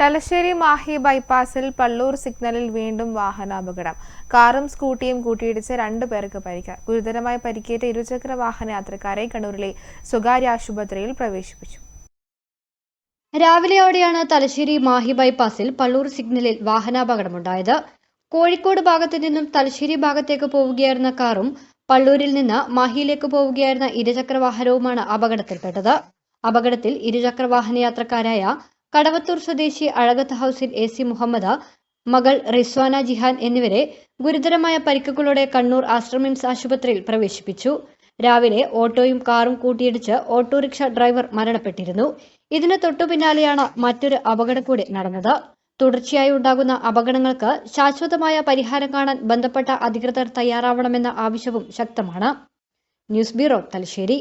തലശ്ശേരി മാഹി ബൈപ്പാസിൽ പള്ളൂർ സിഗ്നലിൽ വീണ്ടും വാഹനാപകടം. കാറും സ്കൂട്ടിയും കൂട്ടിയിടിച്ച് രണ്ടു പേർക്ക് പരിക്ക്. ഗുരുതരമായി പരിക്കേറ്റ ഇരുചക്ര വാഹന യാത്രക്കാരെ കണ്ണൂരിലെ സ്വകാര്യ ആശുപത്രിയിൽ പ്രവേശിപ്പിച്ചു. രാവിലെയോടെയാണ് തലശ്ശേരി മാഹി ബൈപ്പാസിൽ പള്ളൂർ സിഗ്നലിൽ വാഹനാപകടമുണ്ടായത്. കോഴിക്കോട് ഭാഗത്തു നിന്നും തലശ്ശേരി ഭാഗത്തേക്ക് പോവുകയായിരുന്ന കാറും പള്ളൂരിൽ നിന്ന് മാഹിയിലേക്ക് പോവുകയായിരുന്ന ഇരുചക്ര വാഹനവുമാണ് അപകടത്തിൽപ്പെട്ടത്. അപകടത്തിൽ ഇരുചക്ര വാഹന യാത്രക്കാരായ കടവത്തൂർ സ്വദേശി അഴകത്ത് ഹൌസിൽ എ സി മുഹമ്മദ് മകൾ റിസ്വാന ജിഹാൻ എന്നിവരെ ഗുരുതരമായ പരിക്കുകളോടെ കണ്ണൂർ ആശ്രമിംസ് ആശുപത്രിയിൽ പ്രവേശിപ്പിച്ചു. രാവിലെ ഓട്ടോയും കാറും കൂട്ടിയിടിച്ച് ഓട്ടോറിക്ഷ ഡ്രൈവർ മരണപ്പെട്ടിരുന്നു. ഇതിന് തൊട്ടു പിന്നാലെയാണ് മറ്റൊരു അപകടം കൂടി നടന്നത്. തുടർച്ചയായി ഉണ്ടാകുന്ന അപകടങ്ങൾക്ക് ശാശ്വതമായ പരിഹാരം കാണാൻ ബന്ധപ്പെട്ട അധികൃതർ തയ്യാറാവണമെന്ന ആവശ്യവും ശക്തമാണ്. News bureau Thalassery.